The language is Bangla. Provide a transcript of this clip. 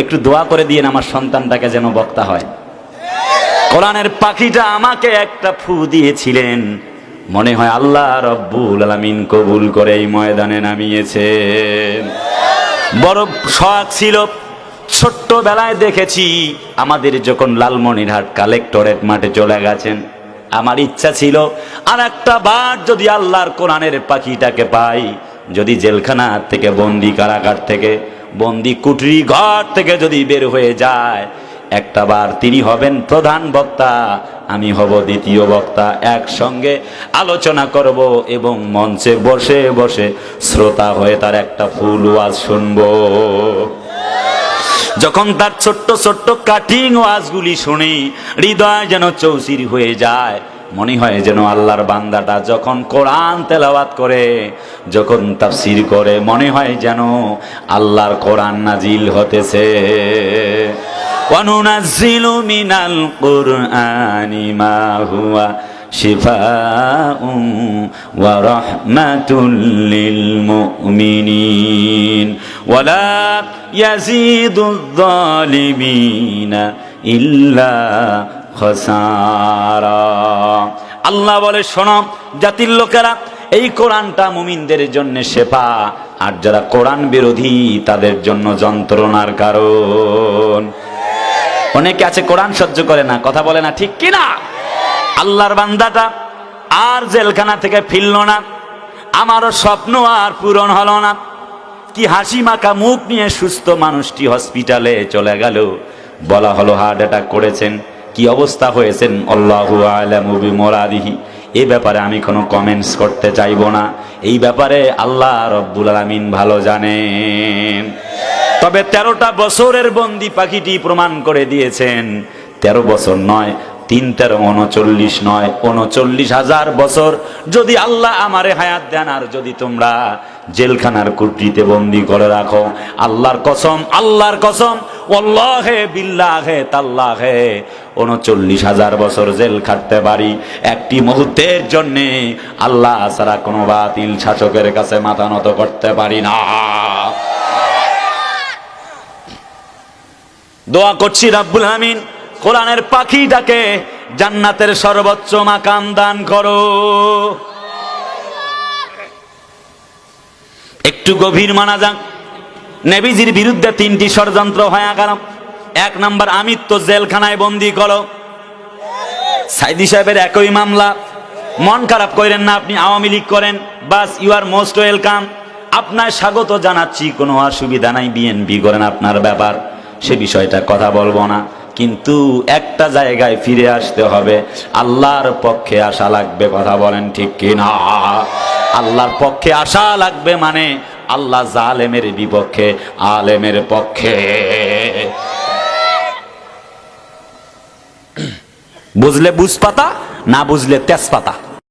একটু দোয়া করে দিয়েন আমার সন্তানটাকে যেন বক্তা হয়। কোরআনের পাখিটা আমাকে একটা ফু দিয়েছিলেন। মনে হয় আল্লাহ রব্বুল আলামিন কবুল করে এই ময়দানে নামিয়েছে বড় শখ ছিল, ছোট্টবেলায় দেখেছি আমাদের যখন লালমনিরহাট কালেক্টরেট মাঠে চলে গেছেন, আমার ইচ্ছা ছিল আর একটা বার যদি আল্লাহর কোরআনের পাখিটাকে পাই, যদি জেলখানা থেকে, বন্দি কারাগার থেকে বন্দি কুটরি ঘর থেকে যদি বের হয়ে যায়, একটা বার তিনি হবেন প্রধান বক্তা, আমি হব দ্বিতীয় বক্তা, একসঙ্গে আলোচনা করব এবং মঞ্চে বসে বসে শ্রোতা হয়ে তার একটা ফুল ওয়াজ শুনব। যখন তার ছোট্ট ছোট্ট কাটিং ওয়াজগুলি শুনি, হৃদয় যেন চৌচির হয়ে যায় মনে হয় যেন আল্লাহর বান্দাটা যখন কোরআন তেলাওয়াত করে, যখন তাফসির করে, মনে হয় যেন আল্লাহর কোরআন নাজিল হতেছে। وَنُنَزِّلُ مِنَ الْقُرْآنِ مَا খসারা। আল্লাহ বলে, শোনো, জাতির লোকেরা, এই কোরআনটা মুমিনদের জন্য শেফা আর যারা কোরআন বিরোধী, তাদের জন্য যন্ত্রণার কারণ। অনেকে আছে, কোরআন সহ্য করে না, কথা বলে না, ঠিক কিনা? আল্লাহর বান্দাটা আর জেলখানা থেকে ফিরল না, আমারও স্বপ্ন আর পূরণ হলো না। কি হাসি মাখা মুখ নিয়ে সুস্থ মানুষটি হসপিটালে চলে গেল, বলা হলো, হার্ট অ্যাটাক করেছেন। কি অবস্থা হয়েছেন? আল্লাহু আলামু বিমরাদিহি। এই ব্যাপারে আমি কোনো কমেন্টস করতে চাইব না। এই ব্যাপারে আল্লাহ রব্বুল আলামিন ভালো জানেন। তবে তেরোটা বছরের বন্দি পাখিটি প্রমাণ করে দিয়েছেন। তেরো বছর নয়, তিন তেরো, উনচল্লিশ নয়, উনচল্লিশ হাজার বছর। যদি আল্লাহ আমারে হায়াত দেন, আর যদি তোমরা জেলখানার কুটরিতে বন্দি করে রাখো, আল্লাহর কসম আল্লাহর কসম ওল্লাহে বিল্লাহে তাল্লাহে। উনচল্লিশ হাজার বছর জেল খাটতে পারি। একটি মুহূর্তের জন্যে আল্লাহ ছাড়া কোনো বাতিল শাসকের কাছে মাথা নত করতে পারি না। দোয়া করছি রাব্বুল আমিন কোরআনের পাখিটাকে জান্নাতের সর্বোচ্চ মাকাম দান করো। একটু গভীর মানা যাক। নেবিজির বিরুদ্ধে তিনটি ষড়যন্ত্র হয়ে গেল এক নাম্বার, আমিত্ব জেলখানায় বন্দি করো। সাইদি সাহেবের একই মামলা। মন খারাপ করেন না আপনি, আওয়ামী লীগ করেন। বাস, ইউ আর মোস্ট ওয়েলকাম। আপনার স্বাগত জানাচ্ছি, কোনো অসুবিধা নাই, বিএনপি করেন আপনার ব্যাপার। সে বিষয়টা কথা বলব না। কিন্তু একটা জায়গায় ফিরে আসতে হবে। আল্লাহর পক্ষে আসা লাগবে, কথা বলেন ঠিক কিনা? আল্লাহর পক্ষে আসা লাগবে মানে আল্লাহ জালেমের বিপক্ষে আলেমের পক্ষে। বুঝলে বুঝ পাতা না বুঝলে তেজপাতা?